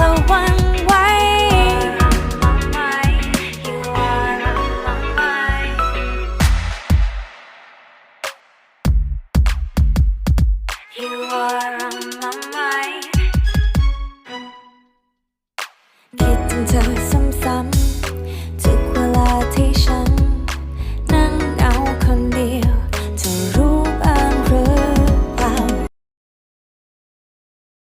ระวังไวคิดถึงเธอเสมอ